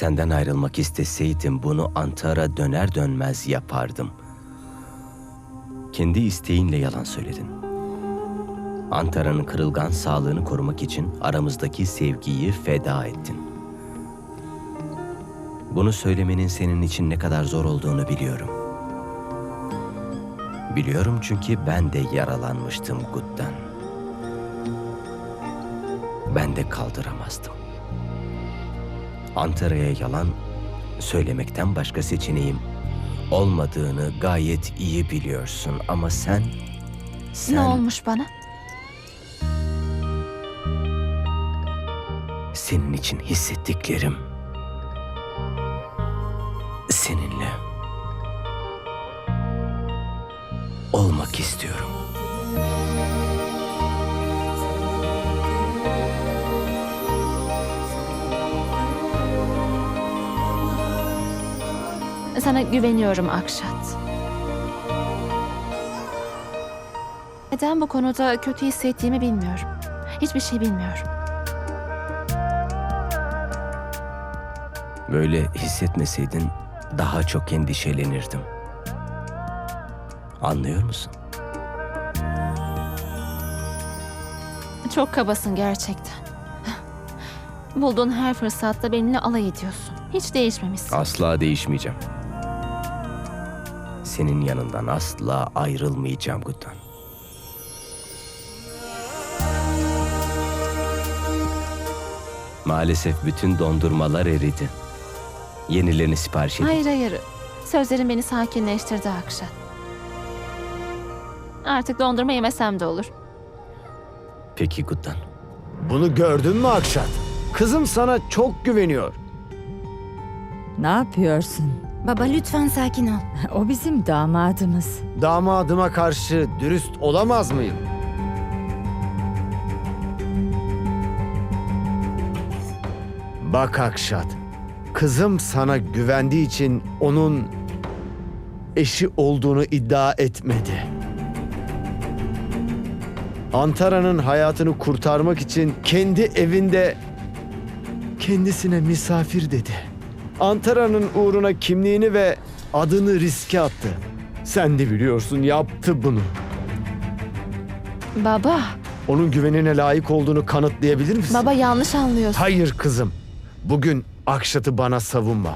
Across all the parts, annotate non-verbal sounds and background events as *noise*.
Senden ayrılmak isteseydim bunu Antara döner dönmez yapardım. Kendi isteğinle yalan söyledin. Antara'nın kırılgan sağlığını korumak için aramızdaki sevgiyi feda ettin. Bunu söylemenin senin için ne kadar zor olduğunu biliyorum. Biliyorum çünkü ben de yaralanmıştım Gut'tan. Ben de kaldıramazdım. Antara'ya yalan söylemekten başka seçeneğim olmadığını gayet iyi biliyorsun ama sen sen Ne olmuş bana? senin için hissettiklerim seninle olmak istiyorum. Sana güveniyorum Akşat. Neden bu konuda kötü hissettiğimi bilmiyorum. Hiçbir şey bilmiyorum. Böyle hissetmeseydin daha çok endişelenirdim. Anlıyor musun? Çok kabasın gerçekten. Bulduğun her fırsatta benimle alay ediyorsun. Hiç değişmemişsin. Asla değişmeyeceğim. Senin yanından asla ayrılmayacağım Guttan. Maalesef bütün dondurmalar eridi. Yenilerini sipariş edin. Hayır hayır. Sözlerin beni sakinleştirdi Akşat. Artık dondurma yemesem de olur. Peki Guttan. Bunu gördün mü Akşat? Kızım sana çok güveniyor. Ne yapıyorsun? Baba lütfen sakin ol. *laughs* O bizim damadımız. Damadıma karşı dürüst olamaz mıyım? Bak Akşat, kızım sana güvendiği için onun eşi olduğunu iddia etmedi. Antara'nın hayatını kurtarmak için kendi evinde kendisine misafir dedi. Antara'nın uğruna kimliğini ve adını riske attı. Sen de biliyorsun yaptı bunu. Baba, Onun güvenine layık olduğunu kanıtlayabilir misin? baba yanlış anlıyorsun. Hayır kızım. Bugün Akşat'ı bana savunma.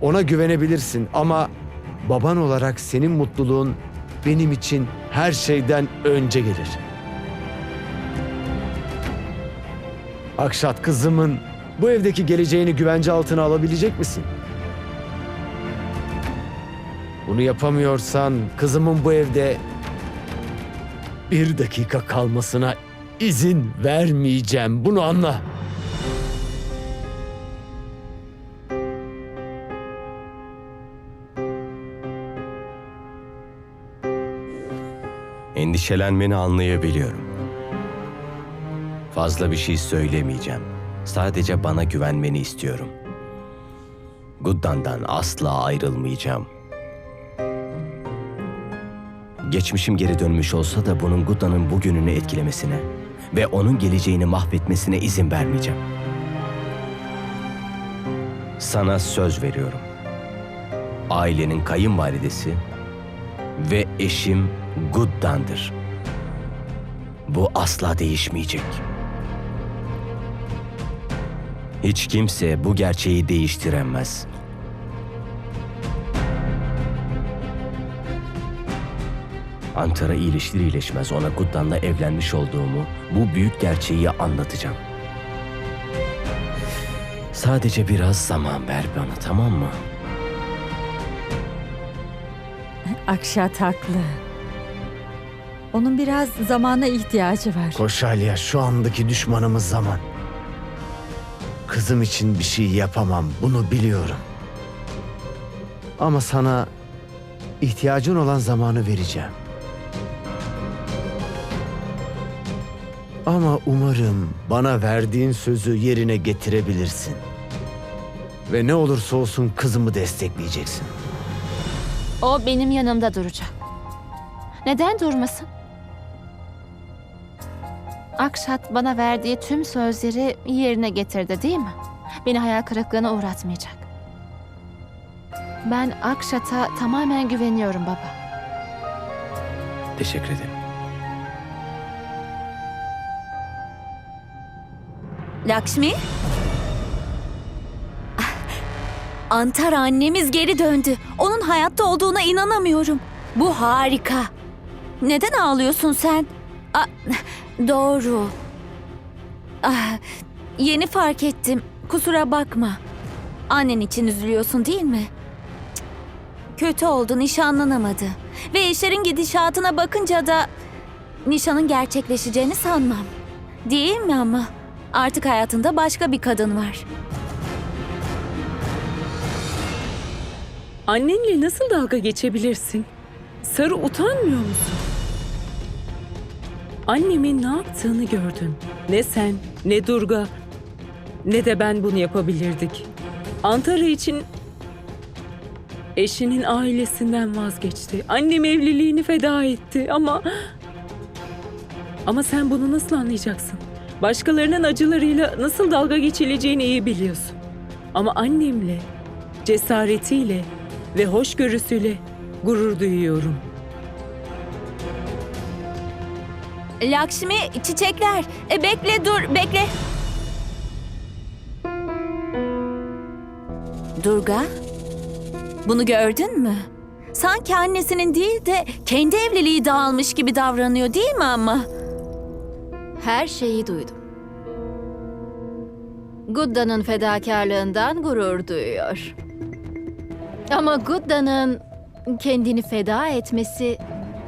Ona güvenebilirsin ama baban olarak senin mutluluğun benim için her şeyden önce gelir. Akşat kızımın bu evdeki geleceğini güvence altına alabilecek misin? Bunu yapamıyorsan kızımın bu evde bir dakika kalmasına izin vermeyeceğim. Bunu anla. Endişelenmeni anlayabiliyorum. Fazla bir şey söylemeyeceğim. Sadece bana güvenmeni istiyorum. Guddan'dan asla ayrılmayacağım. Geçmişim geri dönmüş olsa da bunun Guddan'ın bugününü etkilemesine ve onun geleceğini mahvetmesine izin vermeyeceğim. Sana söz veriyorum. Ailenin kayınvalidesi ve eşim Guddan'dır. Bu asla değişmeyecek. Hiç kimse bu gerçeği değiştiremez. Antara iyileştir iyileşmez ona Guddan'la evlenmiş olduğumu, bu büyük gerçeği anlatacağım. Sadece biraz zaman ver bana tamam mı? Akşat haklı. Onun biraz zamana ihtiyacı var. Koşalya şu andaki düşmanımız zaman. Kızım için bir şey yapamam bunu biliyorum. Ama sana ihtiyacın olan zamanı vereceğim. Ama umarım bana verdiğin sözü yerine getirebilirsin. Ve ne olursa olsun kızımı destekleyeceksin. O benim yanımda duracak. Neden durmasın? Akşat bana verdiği tüm sözleri yerine getirdi değil mi? beni hayal kırıklığına uğratmayacak. Ben Akşat'a tamamen güveniyorum baba. Teşekkür ederim. Lakshmi? Antar annemiz geri döndü. Onun hayatta olduğuna inanamıyorum. Bu harika. Neden ağlıyorsun sen? Aa, doğru. Ah, yeni fark ettim. Kusura bakma. Annen için üzülüyorsun değil mi? Kötü oldu, nişanlanamadı. Ve işlerin gidişatına bakınca da nişanın gerçekleşeceğini sanmam. Değil mi ama? Artık hayatında başka bir kadın var. Annenle nasıl dalga geçebilirsin? Sarı utanmıyor musun? Annemin ne yaptığını gördün. Ne sen, ne Durga, ne de ben bunu yapabilirdik. Antara için eşinin ailesinden vazgeçti. Annem evliliğini feda etti ama... Ama sen bunu nasıl anlayacaksın? Başkalarının acılarıyla nasıl dalga geçileceğini iyi biliyorsun. Ama annemle, cesaretiyle ve hoşgörüsüyle gurur duyuyorum. Lakşmi çiçekler. E, bekle dur bekle. Durga. Bunu gördün mü? Sanki annesinin değil de kendi evliliği dağılmış gibi davranıyor değil mi ama? Her şeyi duydum. Gudda'nın fedakarlığından gurur duyuyor. Ama Gudda'nın kendini feda etmesi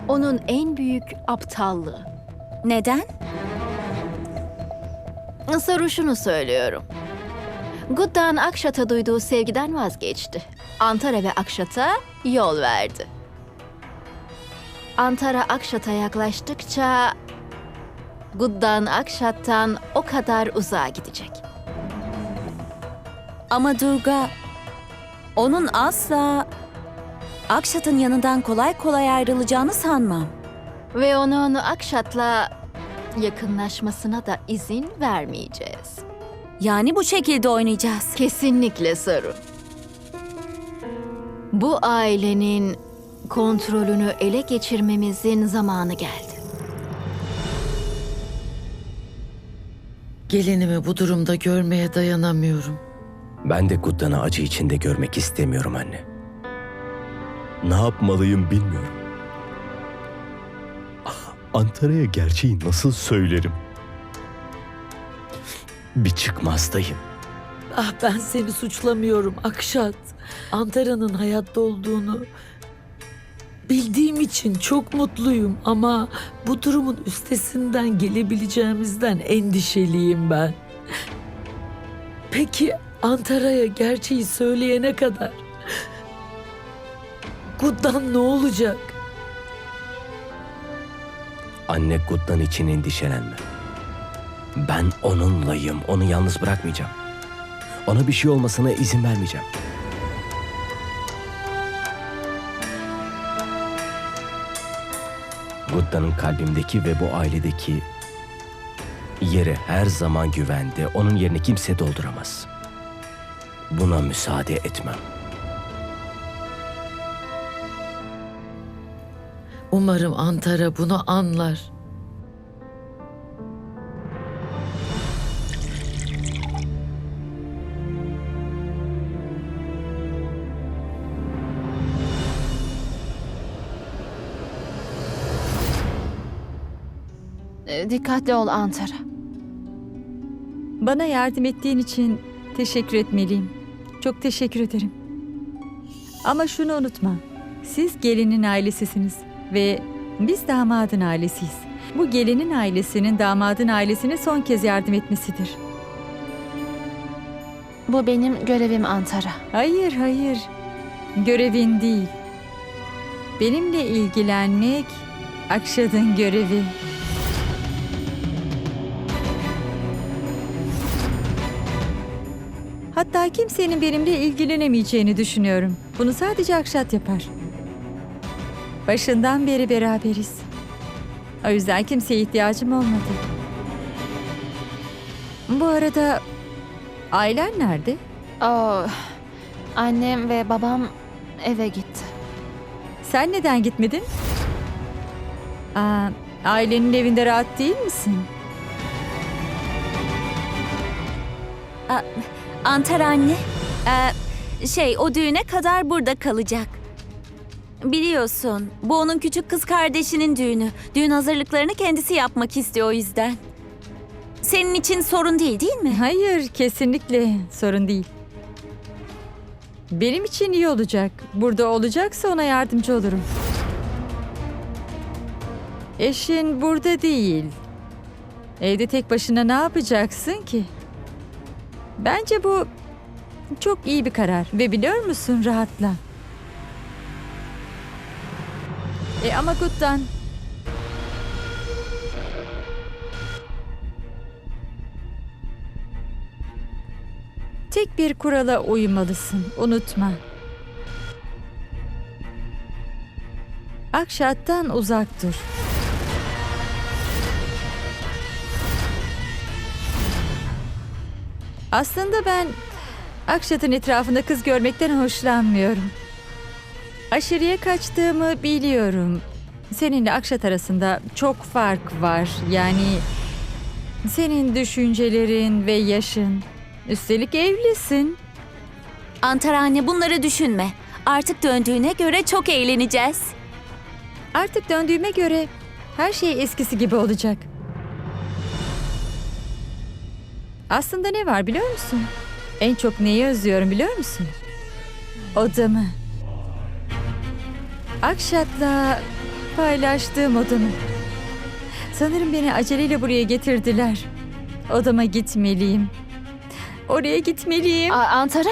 onun en büyük aptallığı. Neden? Saruşunu söylüyorum. Guddan Akşat'a duyduğu sevgiden vazgeçti. Antara ve Akşat'a yol verdi. Antara Akşat'a yaklaştıkça Guddan Akşat'tan o kadar uzağa gidecek. Ama Durga onun asla Akşat'ın yanından kolay kolay ayrılacağını sanmam. Ve onun Akşat'la yakınlaşmasına da izin vermeyeceğiz. Yani bu şekilde oynayacağız. Kesinlikle Saru. Bu ailenin kontrolünü ele geçirmemizin zamanı geldi. Gelinimi bu durumda görmeye dayanamıyorum. Ben de Guddan'ı acı içinde görmek istemiyorum anne. Ne yapmalıyım bilmiyorum. Antara'ya gerçeği nasıl söylerim? Bir çıkmazdayım. Ah ben seni suçlamıyorum Akşat. Antara'nın hayatta olduğunu bildiğim için çok mutluyum ama bu durumun üstesinden gelebileceğimizden endişeliyim ben. Peki Antara'ya gerçeği söyleyene kadar Guddan ne olacak? Anne Guddan için endişelenme. Ben onunlayım. Onu yalnız bırakmayacağım. Ona bir şey olmasına izin vermeyeceğim. Guddan'ın kalbimdeki ve bu ailedeki yeri her zaman güvende. Onun yerini kimse dolduramaz. Buna müsaade etmem. Umarım Antara bunu anlar. Ee, Dikkatli ol Antara. Bana yardım ettiğin için teşekkür etmeliyim. Çok teşekkür ederim. Ama şunu unutma. Siz gelinin ailesisiniz ve biz damadın ailesiyiz. Bu gelinin ailesinin damadın ailesine son kez yardım etmesidir. Bu benim görevim Antara. Hayır, hayır. Görevin değil. Benimle ilgilenmek Akşad'ın görevi. Hatta kimsenin benimle ilgilenemeyeceğini düşünüyorum. Bunu sadece Akşat yapar. Başından beri beraberiz. O yüzden kimseye ihtiyacım olmadı. Bu arada Ailen nerede? Oh, annem ve babam eve gitti. Sen neden gitmedin? Aa, ailenin evinde rahat değil misin? Antar anne. Ee, şey o düğüne kadar burada kalacak. Biliyorsun bu onun küçük kız kardeşinin düğünü. Düğün hazırlıklarını kendisi yapmak istiyor o yüzden. Senin için sorun değil değil mi? Hayır, kesinlikle sorun değil. Benim için iyi olacak. Burada olacaksa ona yardımcı olurum. Eşin burada değil. Evde tek başına ne yapacaksın ki? Bence bu çok iyi bir karar ve biliyor musun rahatla. E ama Gut'tan tek bir kurala uymalısın. Unutma. Akşat'tan uzak dur. Aslında ben Akşat'ın etrafında kız görmekten hoşlanmıyorum. Aşırıya kaçtığımı biliyorum. Seninle Akşat arasında çok fark var. Yani senin düşüncelerin ve yaşın. Üstelik evlisin. Antar anne bunları düşünme. Artık döndüğüne göre çok eğleneceğiz. Artık döndüğüme göre her şey eskisi gibi olacak. Aslında ne var biliyor musun? En çok neyi özlüyorum biliyor musun? Odamı. Akşat'la paylaştığım odamı. Sanırım beni aceleyle buraya getirdiler. Odama gitmeliyim. Oraya gitmeliyim. Aa, Antara.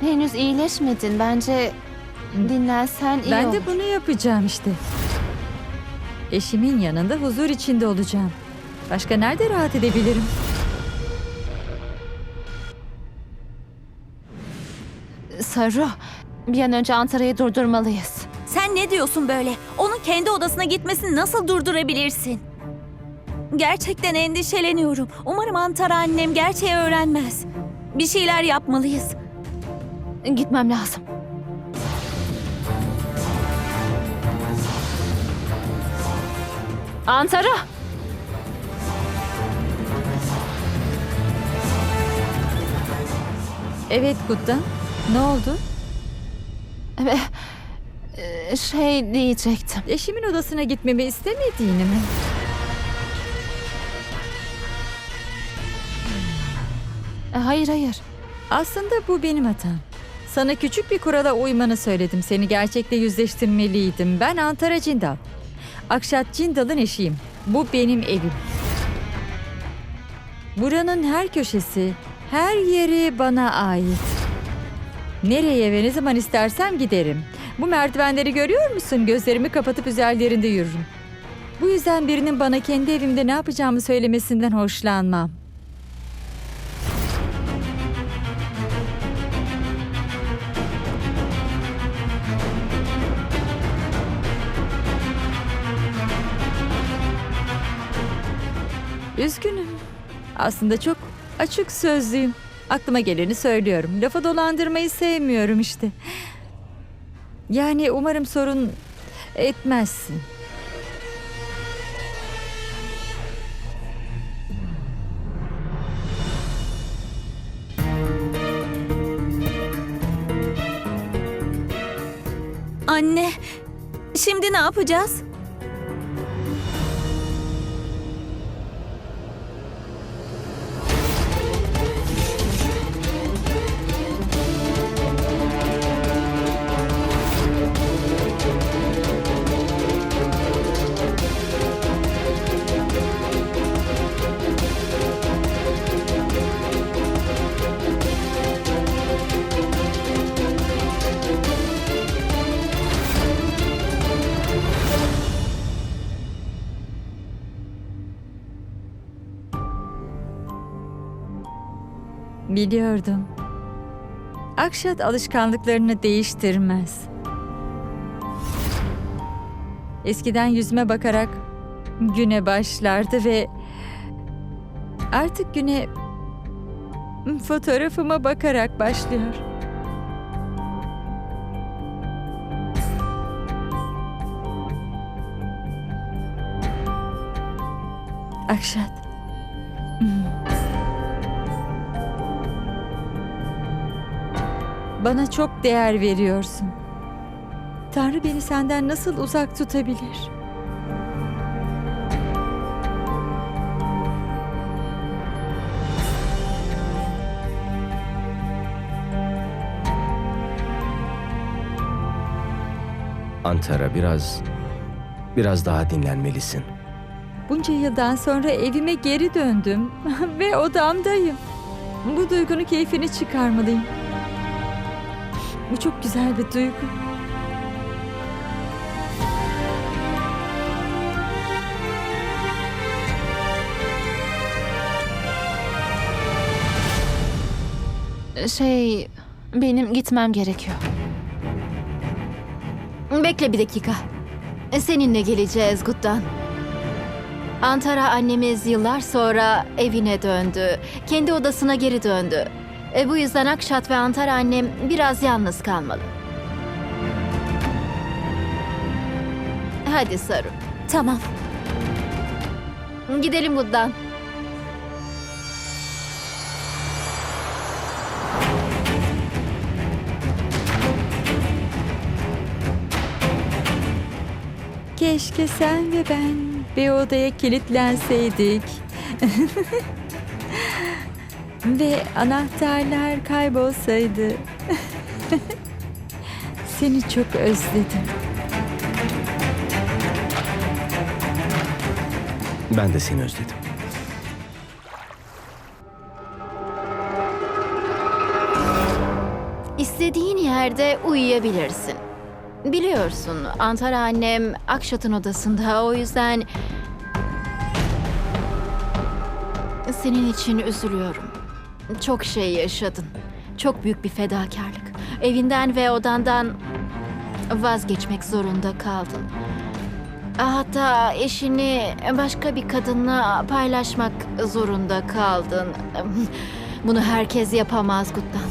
Henüz iyileşmedin. Bence dinlensen iyi Ben olur. de bunu yapacağım işte. Eşimin yanında huzur içinde olacağım. Başka nerede rahat edebilirim? Saru, bir an önce Antara'yı durdurmalıyız. Sen ne diyorsun böyle? Onun kendi odasına gitmesini nasıl durdurabilirsin? Gerçekten endişeleniyorum. Umarım Antar annem gerçeği öğrenmez. Bir şeyler yapmalıyız. Gitmem lazım. Antara! Evet Gutta. Ne oldu? Ee, Şey diyecektim. Eşimin odasına gitmemi istemediğini mi? Ee, Hayır hayır. Aslında bu benim hatam. Sana küçük bir kurala uymanı söyledim. Seni gerçekle yüzleştirmeliydim. Ben Antara Cindal. Akşat Cindal'ın eşiyim. Bu benim evim. Buranın her köşesi, her yeri bana ait. Nereye ve ne zaman istersem giderim. Bu merdivenleri görüyor musun? Gözlerimi kapatıp üzerlerinde yürürüm. Bu yüzden birinin bana kendi evimde ne yapacağımı söylemesinden hoşlanmam. Üzgünüm. Aslında çok açık sözlüyüm. Aklıma geleni söylüyorum. Lafa dolandırmayı sevmiyorum işte. Yani umarım sorun etmezsin. Anne, şimdi ne yapacağız? Biliyordum. Akşat alışkanlıklarını değiştirmez. Eskiden yüzüme bakarak güne başlardı ve Artık güne fotoğrafıma bakarak başlıyor. Akşat. Bana çok değer veriyorsun. Tanrı beni senden nasıl uzak tutabilir? Antara biraz biraz daha dinlenmelisin. Bunca yıldan sonra evime geri döndüm *laughs* ve odamdayım. Bu duygunun keyfini çıkarmalıyım. Bu çok güzel bir duygu. Şey, benim gitmem gerekiyor. Bekle bir dakika. Seninle geleceğiz Gut'tan. Antara annemiz yıllar sonra evine döndü. Kendi odasına geri döndü. E, bu yüzden Akşat ve Antara annem biraz yalnız kalmalı. Hadi Saru. Tamam. Gidelim Gut'tan. Keşke sen ve ben bir odaya kilitlenseydik. *laughs* ve anahtarlar kaybolsaydı. Seni çok özledim. Ben de seni özledim. İstediğin yerde uyuyabilirsin. Biliyorsun Antara annem Akşat'ın odasında o yüzden... Senin için üzülüyorum. Çok şey yaşadın. Çok büyük bir fedakarlık. Evinden ve odandan vazgeçmek zorunda kaldın. Hatta eşini başka bir kadınla paylaşmak zorunda kaldın. Bunu herkes yapamaz Guttan.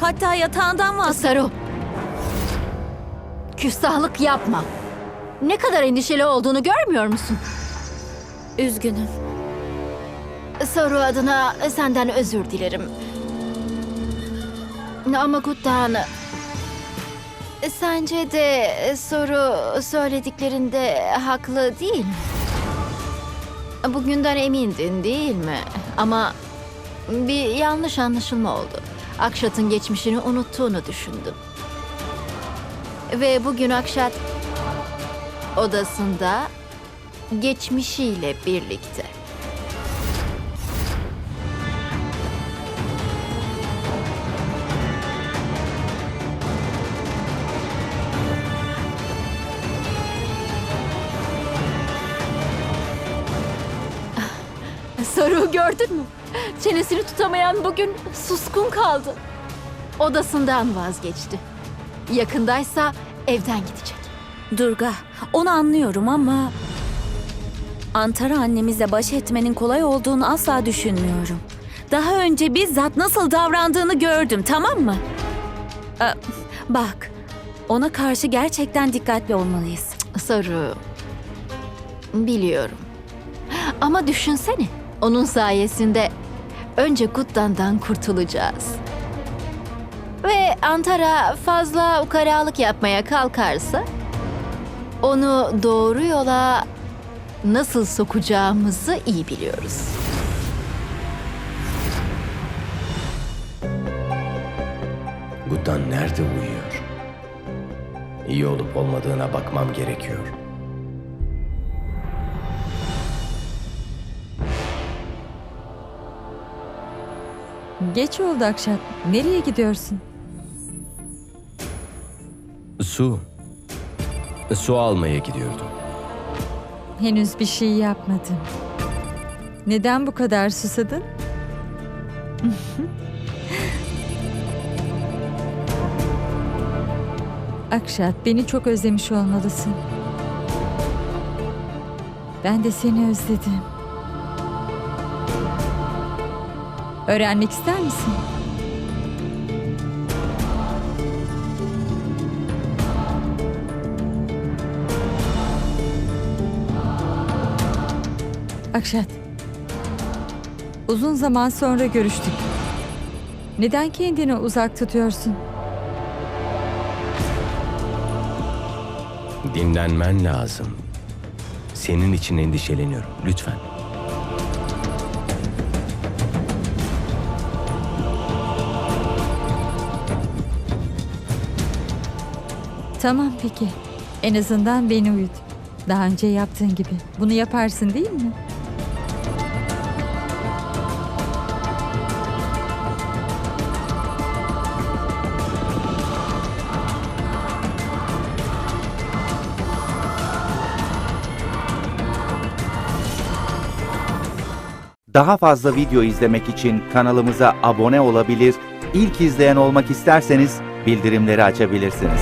Hatta yatağından vaz... Saru. Küstahlık yapma. Ne kadar endişeli olduğunu görmüyor musun? Üzgünüm. Saru adına senden özür dilerim. Ama Guttan... Sence de soru söylediklerinde haklı değil mi? Bugünden emindin değil mi? Ama bir yanlış anlaşılma oldu. Akşat'ın geçmişini unuttuğunu düşündüm. Ve bugün Akşat odasında geçmişiyle birlikte. Gördün mü? Çenesini tutamayan bugün suskun kaldı. Odasından vazgeçti. Yakındaysa evden gidecek. Durga, onu anlıyorum ama... Antara annemizle baş etmenin kolay olduğunu asla düşünmüyorum. Daha önce bizzat nasıl davrandığını gördüm, tamam mı? Ee, bak, ona karşı gerçekten dikkatli olmalıyız. Saru. Biliyorum. Ama düşünsene. Onun sayesinde önce Guttan'dan kurtulacağız. Ve Antara fazla ukalalık yapmaya kalkarsa onu doğru yola nasıl sokacağımızı iyi biliyoruz. Guddan nerede uyuyor? İyi olup olmadığına bakmam gerekiyor. Geç oldu Akşat. Nereye gidiyorsun? Su. Su almaya gidiyordum. Henüz bir şey yapmadım. Neden bu kadar susadın? *laughs* Akşat, beni çok özlemiş olmalısın. Ben de seni özledim. Öğrenmek ister misin? Akşat. Uzun zaman sonra görüştük. Neden kendini uzak tutuyorsun? Dinlenmen lazım. Senin için endişeleniyorum. Lütfen. Tamam peki. En azından beni uyut. Daha önce yaptığın gibi. Bunu yaparsın değil mi? Daha fazla video izlemek için kanalımıza abone olabilir, ilk izleyen olmak isterseniz bildirimleri açabilirsiniz.